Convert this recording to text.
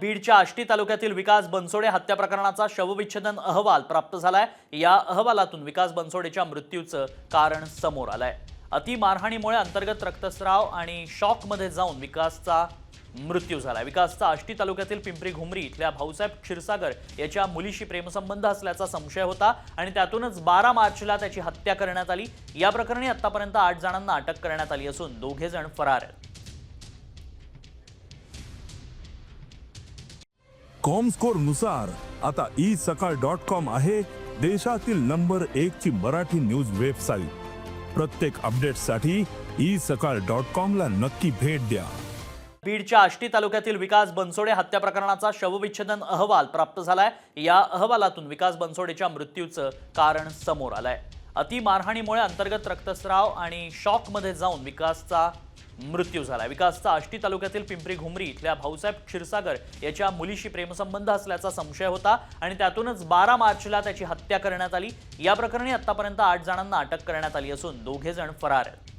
बीडच्या आष्टी तालुक्यातील विकास बनसोडे हत्या प्रकरणाचा शवविच्छेदन अहवाल प्राप्त झालाय. या अहवालातून विकास बनसोडेच्या मृत्यूचं कारण समोर आलंय. अति मारहाणीमुळे अंतर्गत रक्तस्राव आणि शॉकमध्ये जाऊन विकासचा मृत्यू झाला विकासचा आष्टी तालुक्यातील पिंपरी घुमरी इथल्या भाऊसाहेब क्षीरसागर याच्या मुलीशी प्रेमसंबंध असल्याचा संशय होता आणि त्यातूनच बारा मार्चला त्याची हत्या करण्यात आली. या प्रकरणी आतापर्यंत आठ जणांना अटक करण्यात आली असून दोघे जण फरार आहेत. कॉमस्कोरनुसार. आता ई सकाळ डॉट कॉम आहे देशातील नंबर एक ची मराठी न्यूज वेबसाईट प्रत्येक अपडेटसाठी ई सकाळ डॉट कॉम ला नक्की भेट द्या. बीडच्या आष्टी तालुक्यातील विकास बनसोडे हत्या प्रकरणाचा शवविच्छेदन अहवाल प्राप्त झालाय. या अहवालातून विकास बनसोडेच्या मृत्यूचं कारण समोर आलंय. अति मारहाणीमुळे अंतर्गत रक्तस्राव आणि शॉकमध्ये जाऊन विकासचा मृत्यू झाला. विकासचा आष्टी तालुक्यातील पिंपरी घुमरी इथल्या भाऊसाहेब क्षीरसागर याच्या मुलीशी प्रेमसंबंध असल्याचा संशय होता आणि त्यातूनच बारा मार्चला त्याची हत्या करण्यात आली. या प्रकरणी आतापर्यंत आठ जणांना अटक करण्यात आली असून दोघे जण फरार आहेत.